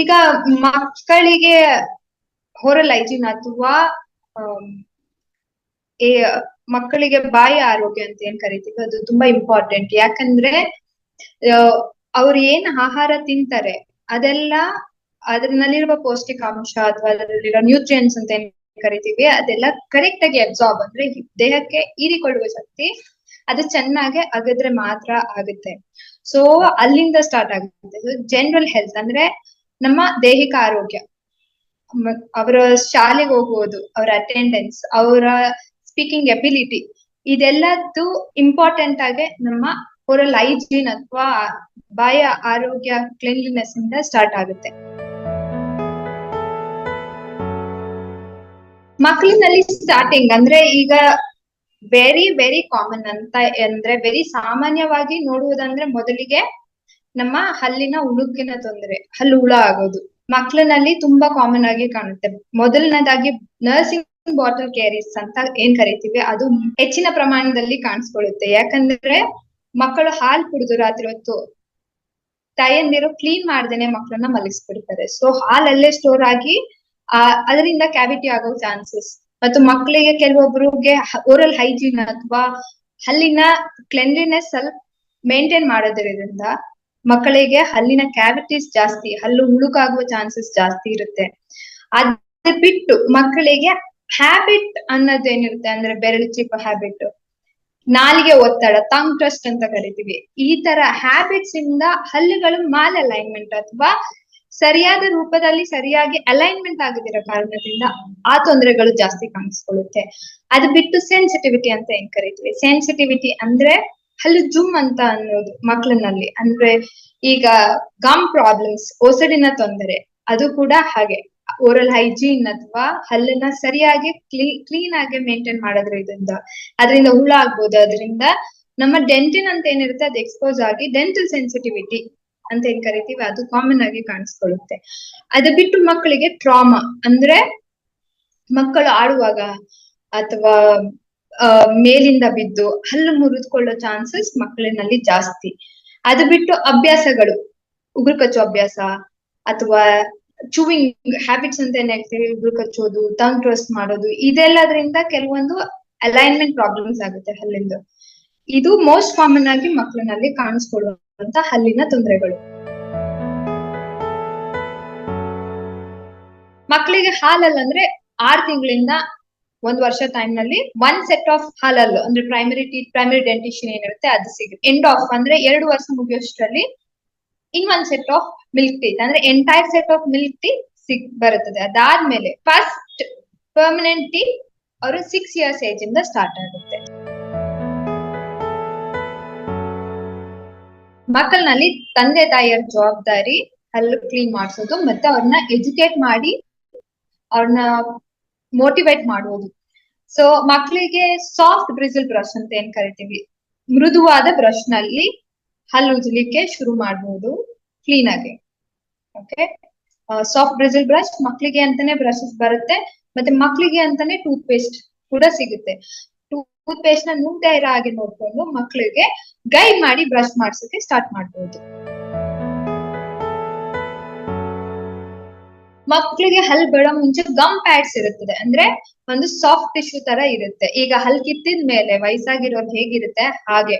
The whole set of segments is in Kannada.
ಈಗ ಮಕ್ಕಳಿಗೆ ಹೊರಲ್ ಹೈಜೀನ್ ಅಥವಾ ಮಕ್ಕಳಿಗೆ ಬಾಯಿ ಆರೋಗ್ಯ ಅಂತ ಏನ್ ಕರಿತೀವಿ, ಅದು ತುಂಬಾ ಇಂಪಾರ್ಟೆಂಟ್ ಯಾಕಂದ್ರೆ ಅವ್ರು ಏನ್ ಆಹಾರ ತಿಂತಾರೆ, ಅದೆಲ್ಲ ಅದ್ರಲ್ಲಿರುವ ಪೌಷ್ಟಿಕಾಂಶ ಅಥವಾ ಅದರಲ್ಲಿರೋ ನ್ಯೂಟ್ರಿಯನ್ಸ್ ಅಂತ ಏನ್ ಕರಿತೀವಿ, ಅದೆಲ್ಲ ಕರೆಕ್ಟ್ ಆಗಿ ಅಬ್ಸಾರ್ಬ್ ಅಂದ್ರೆ ದೇಹಕ್ಕೆ ಹೀರಿಕೊಳ್ಳುವ ಶಕ್ತಿ, ಅದು ಚೆನ್ನಾಗಿ ಅಗದ್ರೆ ಮಾತ್ರ ಆಗುತ್ತೆ. ಸೊ ಅಲ್ಲಿಂದ ಸ್ಟಾರ್ಟ್ ಆಗುತ್ತೆ. ಜನರಲ್ ಹೆಲ್ತ್ ಅಂದ್ರೆ ನಮ್ಮ ದೈಹಿಕ ಆರೋಗ್ಯ. ಅವರ ಶಾಲೆಗೆ ಹೋಗುವುದು, ಅವರ ಅಟೆಂಡೆನ್ಸ್ ಅವರ ಸ್ಪೀಕಿಂಗ್ ಎಬಿಲಿಟಿ ಇದೆಲ್ಲದ್ದು ಇಂಪಾರ್ಟೆಂಟ್ ಆಗಿ ನಮ್ಮ ಓರಲ್ ಹೈಜೀನ್ ಅಥವಾ ಬಾಯ ಆರೋಗ್ಯ ಕ್ಲೀನ್ಲಿನೆಸ್ ಇಂದ ಸ್ಟಾರ್ಟ್ ಆಗುತ್ತೆ. ಮಕ್ಕಳಿನಲ್ಲಿ ಸ್ಟಾರ್ಟಿಂಗ್ ಅಂದ್ರೆ ಈಗ ವೆರಿ ವೆರಿ ಕಾಮನ್ ಅಂತ ಅಂದ್ರೆ ವೆರಿ ಸಾಮಾನ್ಯವಾಗಿ ನೋಡುವುದಂದ್ರೆ ಮೊದಲಿಗೆ ನಮ್ಮ ಹಲ್ಲಿನ ಉಳುಕಿನ ತೊಂದರೆ, ಹಲ್ಲು ಹುಳ ಆಗೋದು. ಮಕ್ಕಳಲ್ಲಿ ತುಂಬಾ ಕಾಮನ್ ಆಗಿ ಕಾಣುತ್ತೆ. ಮೊದಲನೇದಾಗಿ ನರ್ಸಿಂಗ್ ಬಾಟಲ್ ಕ್ಯಾರೀಸ್ ಅಂತ ಏನ್ ಕರಿತೀವಿ, ಅದು ಹೆಚ್ಚಿನ ಪ್ರಮಾಣದಲ್ಲಿ ಕಾಣಿಸ್ಕೊಳ್ಳುತ್ತೆ. ಯಾಕಂದ್ರೆ ಮಕ್ಕಳು ಹಾಲು ಕುಡಿದು ರಾತ್ರಿ ಹೊತ್ತು ತಾಯಂದಿರು ಕ್ಲೀನ್ ಮಾಡ್ದೇನೆ ಮಕ್ಕಳನ್ನ ಮಲಗಿಸ್ಬಿಡ್ತಾರೆ. ಸೊ ಹಾಲಲ್ಲೇ ಸ್ಟೋರ್ ಆಗಿ, ಆ, ಅದರಿಂದ ಕ್ಯಾವಿಟಿ ಆಗೋ ಚಾನ್ಸಸ್ ಮತ್ತು ಮಕ್ಕಳಿಗೆ ಕೆಲವೊಬ್ಬರಿಗೆ ಓರಲ್ ಹೈಜೀನ್ ಅಥವಾ ಹಲ್ಲಿನ ಕ್ಲೆನ್ಲಿನೆಸ್ ಸ್ವಲ್ಪ ಮೇಂಟೈನ್ ಮಾಡೋದ್ರಿಂದ ಮಕ್ಕಳಿಗೆ ಹಲ್ಲಿನ ಕ್ಯಾವಿಟೀಸ್ ಜಾಸ್ತಿ, ಹಲ್ಲು ಹುಳುಕಾಗುವ ಚಾನ್ಸಸ್ ಜಾಸ್ತಿ ಇರುತ್ತೆ. ಅದ್ ಬಿಟ್ಟು ಮಕ್ಕಳಿಗೆ ಹ್ಯಾಬಿಟ್ ಅನ್ನೋದೇನಿರುತ್ತೆ ಅಂದ್ರೆ ಬೆರಳು ಚಿಪ್ಪ ಹ್ಯಾಬಿಟ್ ನಾಲಿಗೆ ಒತ್ತಡ ತಂಗ್ ಟ್ರಸ್ಟ್ ಅಂತ ಕರಿತೀವಿ. ಈ ತರ ಹ್ಯಾಬಿಟ್ಸ್ ಇಂದ ಹಲ್ಲುಗಳು ಮಾಲ್ ಅಲೈನ್ಮೆಂಟ್ ಅಥವಾ ಸರಿಯಾದ ರೂಪದಲ್ಲಿ ಸರಿಯಾಗಿ ಅಲೈನ್ಮೆಂಟ್ ಆಗದಿರೋ ಕಾರಣದಿಂದ ಆ ತೊಂದರೆಗಳು ಜಾಸ್ತಿ ಕಾಣಿಸ್ಕೊಳ್ಳುತ್ತೆ. ಅದು ಬಿಟ್ಟು ಸೆನ್ಸಿಟಿವಿಟಿ ಅಂತ ಏನ್ ಕರಿತೀವಿ? ಸೆನ್ಸಿಟಿವಿಟಿ ಅಂದ್ರೆ ಹಲ್ಲು ಜುಮ್ ಅಂತ ಅನ್ನೋದು ಮಕ್ಕಳಲ್ಲಿ ಅಂದ್ರೆ ಈಗ ಗಮ್ ಪ್ರಾಬ್ಲಮ್ಸ್, ಒಸಡಿನ ತೊಂದರೆ, ಅದು ಕೂಡ ಹಾಗೆ. ಓರಲ್ ಹೈಜೀನ್ ಅಥವಾ ಹಲ್ಲನ್ನ ಸರಿಯಾಗಿ ಕ್ಲೀ, ಕ್ಲೀನ್ ಆಗಿ ಮೇಂಟೈನ್ ಮಾಡೋದ್ರಿಂದ, ಅದರಿಂದ ಹುಳ ಆಗ್ಬೋದು, ಅದರಿಂದ ನಮ್ಮ ಡೆಂಟಿನ್ ಅಂತ ಏನಿರುತ್ತೆ, ಅದು ಎಕ್ಸ್ಪೋಸ್ ಆಗಿ ಡೆಂಟಲ್ ಸೆನ್ಸಿಟಿವಿಟಿ ಅಂತ ಏನ್ ಕರಿತೀವಿ, ಅದು ಕಾಮನ್ ಆಗಿ ಕಾಣಿಸ್ಕೊಳ್ಳುತ್ತೆ. ಅದು ಬಿಟ್ಟು ಮಕ್ಕಳಿಗೆ ಟ್ರಾಮಾ, ಅಂದ್ರೆ ಮಕ್ಕಳು ಆಡುವಾಗ ಅಥವಾ ಮೇಲಿಂದ ಬಿದ್ದು ಹಲ್ಲು ಮುರಿದುಕೊಳ್ಳೋ ಚಾನ್ಸಸ್ ಮಕ್ಕಳಿನಲ್ಲಿ ಜಾಸ್ತಿ. ಅದು ಬಿಟ್ಟು ಅಭ್ಯಾಸಗಳು, ಉಗುರು ಕಚ್ಚೋ ಅಭ್ಯಾಸ ಅಥವಾ ಚೂವಿಂಗ್ ಹ್ಯಾಬಿಟ್ಸ್ ಅಂತ ಏನ್ ಹೇಳ್ತೀವಿ, ಉಗುರು ಕಚ್ಚೋದು ಟಂಗ್ ಟ್ರಸ್ಟ್ ಮಾಡೋದು, ಇದೆಲ್ಲದ್ರಿಂದ ಕೆಲವೊಂದು ಅಲೈನ್ಮೆಂಟ್ ಪ್ರಾಬ್ಲಮ್ಸ್ ಆಗುತ್ತೆ ಹಲ್ಲಿಂದು. ಇದು ಮೋಸ್ಟ್ ಕಾಮನ್ ಆಗಿ ಮಕ್ಕಳಲ್ಲಿ ಕಾಣಿಸ್ಕೊಳ್ಳುವಂತ ಹಲ್ಲಿನ ತೊಂದರೆಗಳು. ಮಕ್ಕಳಿಗೆ ಹಾಲಲ್ಲಂದ್ರೆ ಆರ್ ತಿಂಗಳಿಂದ ಒಂದ್ ವರ್ಷ ಟೈಮ್ನಲ್ಲಿ ಒನ್ ಸೆಟ್ ಆಫ್ ಹಾಲಲ್ ಅಂದ್ರೆ ಪ್ರೈಮರಿ ಟೀ ಪ್ರೈಮರಿ ಡೆಂಟಿಷನ್ ಏನಿರುತ್ತೆ ಅದು ಸಿಗುತ್ತೆ. ಎಂಡ್ ಆಫ್ ಅಂದ್ರೆ ಎರಡು ವರ್ಷ ಮುಗಿಯೋಷ್ಟರಲ್ಲಿ one set of milk teeth ಅಂದ್ರೆ entire set of milk teeth ಸಿಗ್, ಬರುತ್ತದೆ. ಅದಾದ್ಮೇಲೆ ಫಸ್ಟ್ ಪರ್ಮನೆಂಟ್ ಟೀ ಅವರು ಸಿಕ್ಸ್ ಇಯರ್ಸ್ ಏಜ್ ಇಂದ ಸ್ಟಾರ್ಟ್ ಆಗುತ್ತೆ. ಮಕ್ಕಳಲ್ಲಿ ತಂದೆ ತಾಯಿಯರ ಜವಾಬ್ದಾರಿ ಹಲ್ಲು ಕ್ಲೀನ್ ಮಾಡಿಸೋದು ಮತ್ತೆ ಅವ್ರನ್ನ ಎಜುಕೇಟ್ ಮಾಡಿ ಅವ್ರನ್ನ ಮೋಟಿವೇಟ್ ಮಾಡುವುದು. ಸೊ ಮಕ್ಕಳಿಗೆ ಸಾಫ್ಟ್ ಬ್ರಿಸಲ್ ಬ್ರಷ್ ಅಂತ ಏನ್ ಕರಿತೀವಿ? ಮೃದುವಾದ ಬ್ರಷ್ನಲ್ಲಿ ಹಲ್ಲು ಉಜ್ಲಿಕ್ಕೆ ಶುರು ಮಾಡಬಹುದು ಕ್ಲೀನ್ ಆಗಿ. ಓಕೆ ಸಾಫ್ಟ್ ಬ್ರಿಸಲ್ ಬ್ರಷ್ ಮಕ್ಕಳಿಗೆ ಅಂತಾನೆ ಬ್ರಷಸ್ ಬರುತ್ತೆ, ಮತ್ತೆ ಮಕ್ಕಳಿಗೆ ಅಂತಾನೆ ಟೂತ್ ಪೇಸ್ಟ್ ಕೂಡ ಸಿಗುತ್ತೆ. ಟೂತ್ ಪೇಸ್ಟ್ನ ನೂರ ಆಗಿ ನೋಡ್ಕೊಂಡು ಮಕ್ಕಳಿಗೆ ಗೈಡ್ ಮಾಡಿ ಬ್ರಷ್ ಮಾಡ್ಸೋಕೆ ಸ್ಟಾರ್ಟ್ ಮಾಡಬಹುದು ಮಕ್ಕಳಿಗೆ ಹಲ್ ಬೇಡ ಮುಂಚೆ ಗಮ್ ಪ್ಯಾಡ್ಸ್ ಇರುತ್ತದೆ. ಅಂದ್ರೆ ಒಂದು ಸಾಫ್ಟ್ ಟಿಶ್ಯೂ ತರ ಇರುತ್ತೆ. ಈಗ ಹಲ್ ಕಿತ್ತಿದ ಮೇಲೆ ವಯಸ್ಸಾಗಿರೋರು ಹೇಗಿರುತ್ತೆ? ಹಾಗೆ.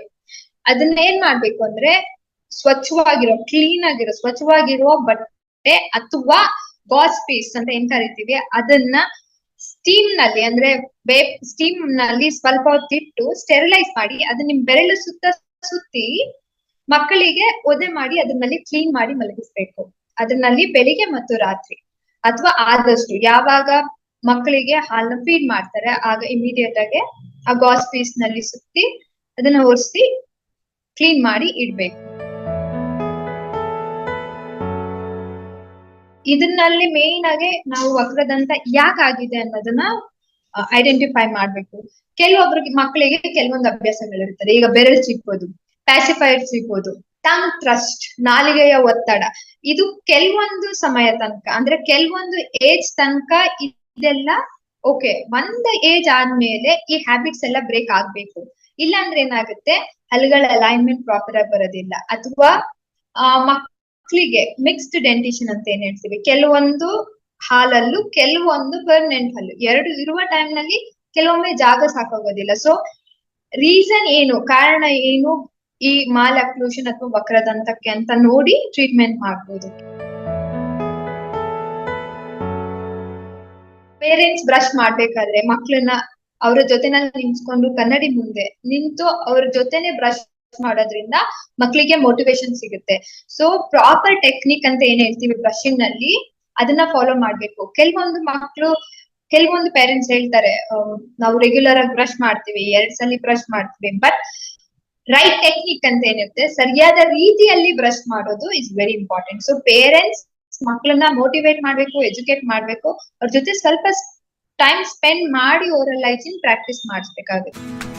ಅದನ್ನ ಏನ್ ಮಾಡ್ಬೇಕು ಅಂದ್ರೆ ಸ್ವಚ್ಛವಾಗಿರೋ ಕ್ಲೀನ್ ಆಗಿರೋ, ಸ್ವಚ್ಛವಾಗಿರೋ ಬಟ್ಟೆ ಅಥವಾ ಗಾಸ್ ಪೀಸ್ ಅಂತ ಏನ್ ಕರಿತೀವಿ? ಅದನ್ನ ಸ್ಟೀಮ್ನಲ್ಲಿ ಅಂದ್ರೆ ವೇಪ್ ಸ್ಟೀಮ್ನಲ್ಲಿ ಸ್ವಲ್ಪ ಹೊತ್ತಿಟ್ಟು ಸ್ಟೆರಿಲೈಸ್ ಮಾಡಿ ಅದನ್ನ ನಿಮ್ ಬೆರಳು ಸುತ್ತ ಸುತ್ತಿ ಮಕ್ಕಳಿಗೆ ಒದೆ ಮಾಡಿ ಅದನ್ನಲ್ಲಿ ಕ್ಲೀನ್ ಮಾಡಿ ಮಲಗಿಸ್ಬೇಕು. ಅದನ್ನಲ್ಲಿ ಬೆಳಿಗ್ಗೆ ಮತ್ತು ರಾತ್ರಿ. ಅಥವಾ ಆದಷ್ಟು ಯಾವಾಗ ಮಕ್ಕಳಿಗೆ ಹಾಲನ್ನ ಫೀಡ್ ಮಾಡ್ತಾರೆ, ಆಗ ಇಮಿಡಿಯೇಟ್ ಆಗಿ ಆ ಗಾಸ್ ಪೀಸ್ನಲ್ಲಿ ಸುತ್ತಿ ಅದನ್ನ ಒರೆಸಿ ಕ್ಲೀನ್ ಮಾಡಿ ಇಡ್ಬೇಕು. ಇದನ್ನಲ್ಲಿ ಮೇನ್ ಆಗಿ ನಾವು ವಕ್ರದಂತ ಯಾಕಾಗಿದೆ ಅನ್ನೋದನ್ನ ಐಡೆಂಟಿಫೈ ಮಾಡ್ಬೇಕು. ಕೆಲವೊಬ್ರಿಗೆ ಮಕ್ಕಳಿಗೆ ಕೆಲವೊಂದು ಅಭ್ಯಾಸಗಳಿರ್ತದೆ ಈಗ ಬೆರಳು ಸಿಗ್ಬೋದು ಪ್ಯಾಸಿಫೈಡ್ ಸಿಗೋದು ಟಂಗ್ ಟ್ರಸ್ಟ್ ನಾಲಿಗೆಯ ಒತ್ತಡ. ಇದು ಕೆಲವೊಂದು ಸಮಯ ತನಕ, ಅಂದ್ರೆ ಕೆಲವೊಂದು ಏಜ್ ತನಕ ಇದೆಲ್ಲ ಓಕೆ ಒಂದ್ ಏಜ್ ಆದ್ಮೇಲೆ ಈ ಹ್ಯಾಬಿಟ್ಸ್ ಎಲ್ಲ ಬ್ರೇಕ್ ಆಗ್ಬೇಕು. ಇಲ್ಲ ಅಂದ್ರೆ ಏನಾಗುತ್ತೆ? ಹಲ್ಲುಗಳ ಅಲೈನ್ಮೆಂಟ್ ಪ್ರಾಪರ್ ಆಗಿ ಬರೋದಿಲ್ಲ. ಅಥವಾ, ಆ ಮಕ್ಕಳು ಮಕ್ಳಿಗೆ ಮಿಕ್ಸ್ಡ್ ಡೆಂಟಿಷನ್ ಅಂತ ಏನ್ ಹೇಳ್ತೀವಿ? ಕೆಲವೊಂದು ಹಾಲಲ್ಲೂ ಕೆಲವೊಂದು ಪರ್ಮನೆಂಟ್ ಹಲ್ಲು ಎರಡು ಇರುವ ಟೈಮ್ನಲ್ಲಿ ಕೆಲವೊಮ್ಮೆ ಜಾಗ ಸಾಕಾಗೋದಿಲ್ಲ. ಸೊ ರೀಸನ್ ಏನು, ಕಾರಣ ಏನು? ಈ ಮಾಲ್ ಅಕ್ಲೂಷನ್ ಅಥವಾ ವಕ್ರದಂತಕ್ಕೆ ಅಂತ ನೋಡಿ ಟ್ರೀಟ್ಮೆಂಟ್ ಮಾಡ್ಬೋದು. ಪೇರೆಂಟ್ಸ್ ಬ್ರಷ್ ಮಾಡ್ಬೇಕಾದ್ರೆ ಮಕ್ಕಳನ್ನ ಅವ್ರ ಜೊತೆನಲ್ಲಿ ನಿಂತ್ಕೊಂಡು ಕನ್ನಡಿ ಮುಂದೆ ನಿಂತು ಅವ್ರ ಜೊತೆನೆ ಬ್ರಷ್ ಮಾಡೋದ್ರಿಂದ ಮಕ್ಕಳಿಗೆ ಮೋಟಿವೇಶನ್ ಸಿಗುತ್ತೆ. ಸೊ ಪ್ರಾಪರ್ ಟೆಕ್ನಿಕ್ ಅಂತ ಏನ್ ಹೇಳ್ತೀವಿ ಬ್ರಷಿಂಗ್ನಲ್ಲಿ ಅದನ್ನ ಫಾಲೋ ಮಾಡ್ಬೇಕು. ಕೆಲವೊಂದು ಮಕ್ಕಳು ಕೆಲವೊಂದು ಪೇರೆಂಟ್ಸ್ ಹೇಳ್ತಾರೆ ನಾವು ರೆಗ್ಯುಲರ್ ಆಗಿ ಬ್ರಷ್ ಮಾಡ್ತೀವಿ, ಎರಡ್ ಸಲ ಬ್ರಷ್ ಮಾಡ್ತೀವಿ. ಬಟ್ ರೈಟ್ ಟೆಕ್ನಿಕ್ ಅಂತ ಏನಿರುತ್ತೆ, ಸರಿಯಾದ ರೀತಿಯಲ್ಲಿ ಬ್ರಷ್ ಮಾಡೋದು is very important so parents ಮಕ್ಕಳನ್ನ ಮೋಟಿವೇಟ್ ಮಾಡ್ಬೇಕು ಎಜುಕೇಟ್ ಮಾಡ್ಬೇಕು, ಅವ್ರ ಜೊತೆ ಸ್ವಲ್ಪ ಟೈಮ್ ಸ್ಪೆಂಡ್ ಮಾಡಿ ಓರಲ್ ಹೈಜಿನ್ ಪ್ರಾಕ್ಟೀಸ್ ಮಾಡಿಸ್ಬೇಕಾಗುತ್ತೆ.